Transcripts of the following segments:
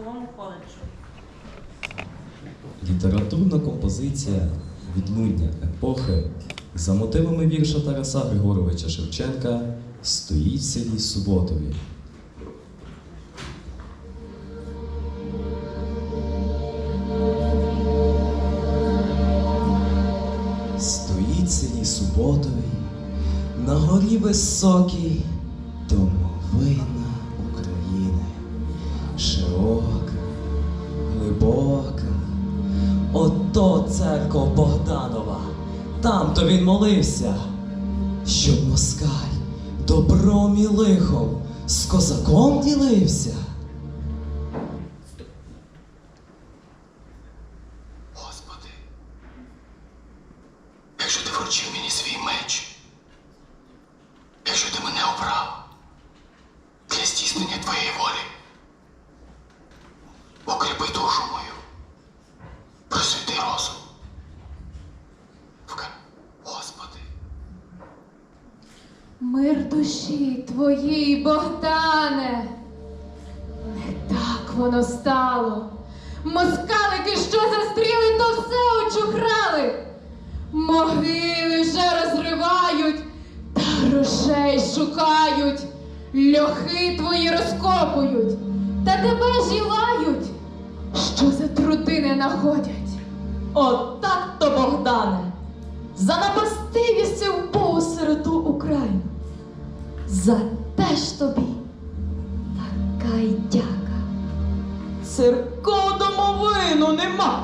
військовому коледжу. Літературна композиція відлуння епохи за мотивами вірша Тараса Григоровича Шевченка стоїть в селі Суботові. Стоїть селі Суботові, на горі високій, Ото церква Богданова, там то він молився, щоб москаль добром і лихом з козаком ділився. Господи, якщо ти вручив мені свій меч, якщо ти мене обрав для здійснення твоєї волі, Мир душі твоїй, Богдане. Не так воно стало. Москалики, що застріли, то все очухрали. Могили вже розривають, та грошей шукають. Льохи твої розкопують, та тебе жілають, що за труди не находять. От так то, Богдане, за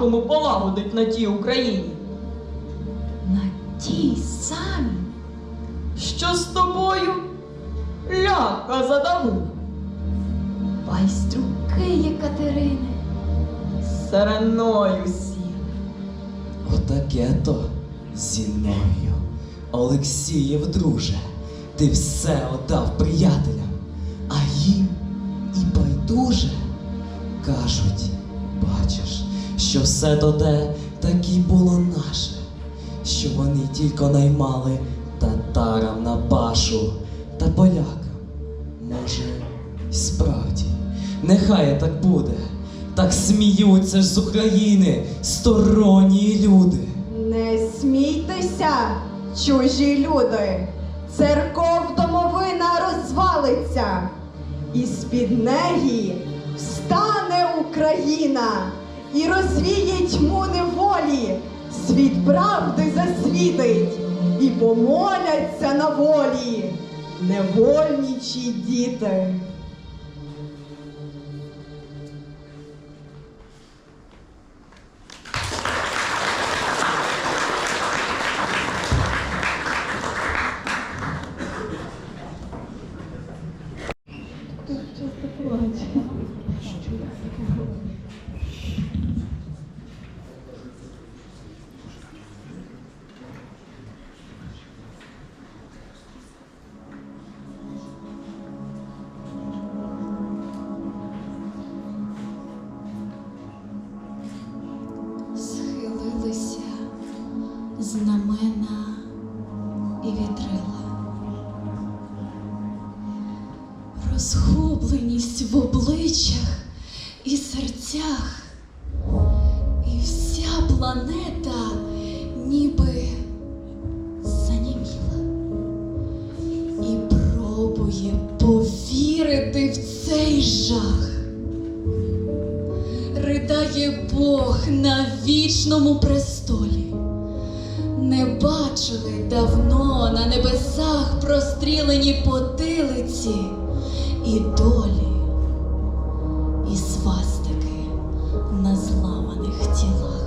кому полагодить на тій Україні. На тій самій, що з тобою ляка задавила. Байстрюки Єкатерини сереною сіли. Отаке то зі мною. Олексієв, друже, ти все отдав приятелям, а їм і байдуже кажуть, бачиш, що все то те таки було наше, що вони тільки наймали татарам на пашу та полякам. Може, й справді, нехай так буде. Так сміються ж з України сторонні люди. Не смійтеся, чужі люди. Церков домовина розвалиться, і з-під неї встане Україна і розвіє тьму неволі, світ правди засвітить, і помоляться на волі невольничі діти. Вітрила. Розгубленість в обличчях і серцях, і вся планета ніби заніміла і пробує повірити в цей жах. Ридає Бог на вічному престолі. Бачили давно на небесах прострілені потилиці і долі, і свастики на зламаних тілах.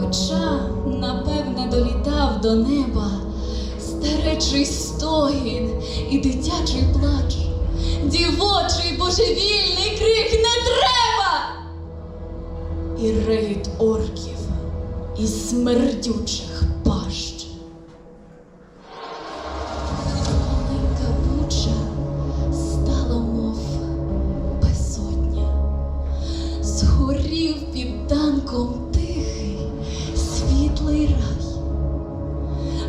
Хоча, напевне, долітав до неба старечий стогін і дитячий плач, дівочий божевільний крик не треба! І регіт орків і смердючих пащ. Маленька буча стала, мов безодня, згорів під танком тихий, світлий рай.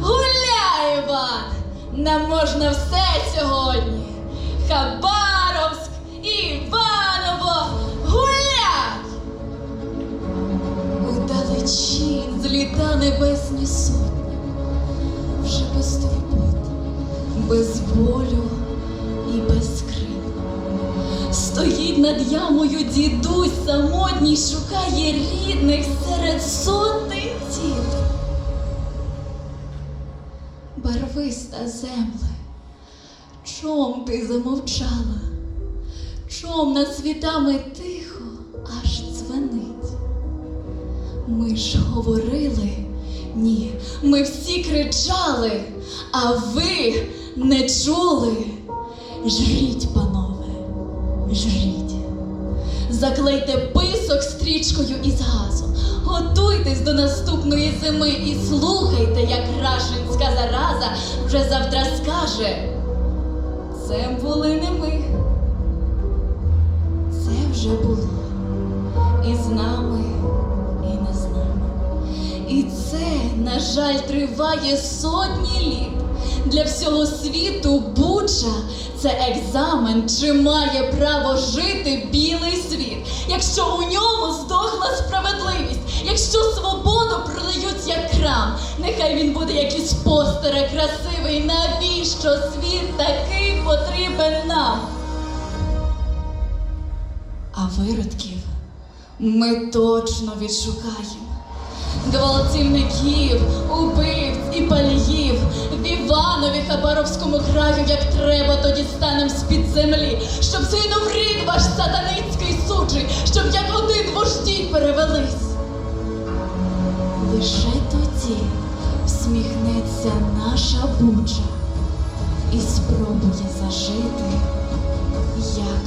Гуляй, Іван! Нам можна все сьогодні. Хабаровськ небесні сотні, вже без турбот, без болю і без крил. Стоїть над ямою дідусь самотній, шукає рідних серед сотних тіл. Барвиста земле, чом ти замовчала, чом над світами тихо аж дзвенить. Ми ж говорили ні, ми всі кричали, а ви не чули. Жріть, панове, жріть. Заклейте писок стрічкою із газом. Готуйтесь до наступної зими і слухайте, як рашинська зараза вже завтра скаже. Це були не ми. Це вже було. І з нами. І це, на жаль, триває сотні літ. Для всього світу Буча це екзамен, чи має право жити білий світ, якщо у ньому здохла справедливість, якщо свободу продають як крам, нехай він буде як із постера красивий. Навіщо світ такий потрібен нам? А виродків ми точно відшукаємо. Гвалтівників, убивць і паліїв в Іванові Хабаровському краю, як треба, тоді станем з-під землі, щоб згинув рід ваш сатаницький суджий, щоб як один вожді перевелись. Лише тоді всміхнеться наша буча і спробує зажити, як